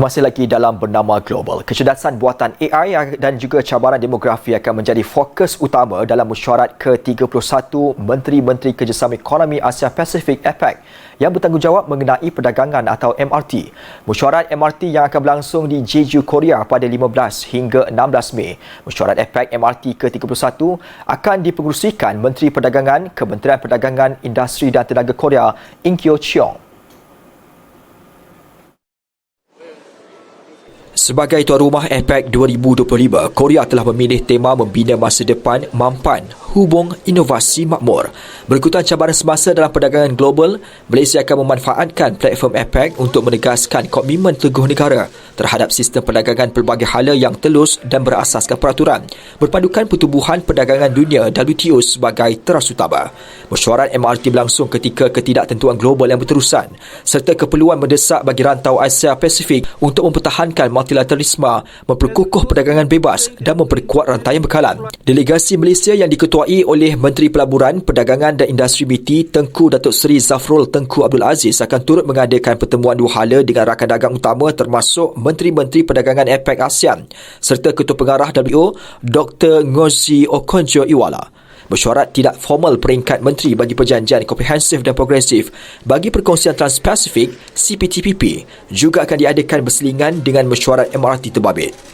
Masih lagi dalam bernama global, kecerdasan buatan AI dan juga cabaran demografi akan menjadi fokus utama dalam mesyuarat ke-31 Menteri-Menteri Kerjasama Ekonomi Asia Pasifik APEC yang bertanggungjawab mengenai perdagangan atau MRT. Mesyuarat MRT yang akan berlangsung di Jeju, Korea pada 15 hingga 16 Mei. Mesyuarat APEC MRT ke-31 akan dipengerusikan Menteri Perdagangan, Kementerian Perdagangan, Industri dan Tenaga Korea, In Kyo Cheong. Sebagai tuan rumah APEC 2025, Korea telah memilih tema membina masa depan mampan hubung inovasi makmur. Berikutan cabaran semasa dalam perdagangan global, Malaysia akan memanfaatkan platform APEC untuk menegaskan komitmen teguh negara terhadap sistem perdagangan pelbagai hala yang telus dan berasaskan peraturan, berpandukan pertubuhan perdagangan dunia WTO sebagai teras utama. Mesyuarat MRT berlangsung ketika ketidaktentuan global yang berterusan serta keperluan mendesak bagi rantau Asia Pasifik untuk mempertahankan multilateralisme, memperkukuh perdagangan bebas dan memperkuat rantaian bekalan. Delegasi Malaysia yang diketuai diketuai oleh Menteri Pelaburan, Perdagangan dan Industri BT Tengku Datuk Seri Zafrul Tengku Abdul Aziz akan turut mengadakan pertemuan dua hala dengan rakan dagang utama termasuk Menteri-Menteri Perdagangan APEC ASEAN serta Ketua Pengarah WO Dr. Ngozi Okonjo Iweala. Mesyuarat tidak formal peringkat menteri bagi perjanjian komprehensif dan progresif bagi perkongsian Trans-Pasifik CPTPP juga akan diadakan berselingan dengan mesyuarat MRT terbabit.